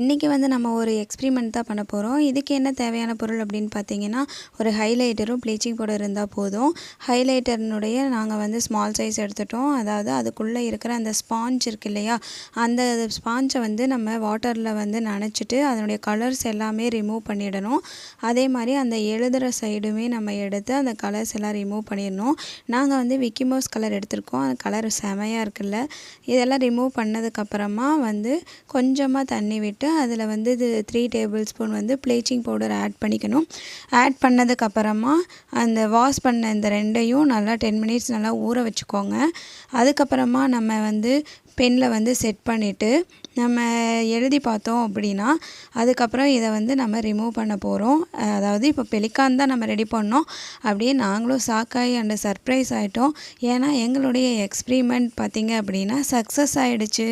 இன்றைக்கி வந்து நம்ம ஒரு எக்ஸ்பிரிமெண்ட் தான் பண்ண போகிறோம் இதுக்கு என்ன தேவையான பொருள் அப்படின்னு பார்த்தீங்கன்னா ஒரு ஹைலைட்டரும் ப்ளீச்சிங் பவுடர் இருந்தால் போதும். ஹைலைட்டர்னுடைய நாங்கள் வந்து ஸ்மால் சைஸ் எடுத்துட்டோம். அதாவது அதுக்குள்ளே இருக்கிற அந்த ஸ்பாஞ்ச் இருக்கு இல்லையா? அந்த ஸ்பாஞ்சை வந்து நம்ம வாட்டரில் வந்து நனைச்சிட்டு அதனுடைய கலர்ஸ் எல்லாமே ரிமூவ் பண்ணிடணும். அதே மாதிரி அந்த எழுதுகிற சைடுமே நம்ம எடுத்து அந்த கலர்ஸ் எல்லாம் ரிமூவ் பண்ணிடணும். நாங்கள் வந்து விக்கிமோஸ் கலர் எடுத்திருக்கோம். அந்த கலர் செமையாக இருக்குல்ல. இதெல்லாம் ரிமூவ் பண்ணதுக்கப்புறமா வந்து கொஞ்சமாக தண்ணி விட்டு அதில் வந்து இது த்ரீ டேபிள் ஸ்பூன் வந்து ப்ளீச்சிங் பவுடர் ஆட் பண்ணிக்கணும். ஆட் பண்ணதுக்கப்புறமா அந்த வாஷ் பண்ண இந்த ரெண்டையும் நல்லா டென் மினிட்ஸ் நல்லா ஊற வச்சுக்கோங்க. அதுக்கப்புறமா நம்ம வந்து பெனில் வந்து செட் பண்ணிவிட்டு நம்ம எழுதி பார்த்தோம் அப்படின்னா அதுக்கப்புறம் இதை வந்து நம்ம ரிமூவ் பண்ண போகிறோம் அதாவது இப்போ பெலிக்கான் தான் நம்ம ரெடி பண்ணோம். அப்படியே நாங்களும் ஷாக்காகி அண்டு சர்ப்ரைஸ் ஆகிட்டோம் ஏன்னா எங்களுடைய எக்ஸ்பிரிமெண்ட் பார்த்திங்க அப்படின்னா சக்ஸஸ் ஆகிடுச்சு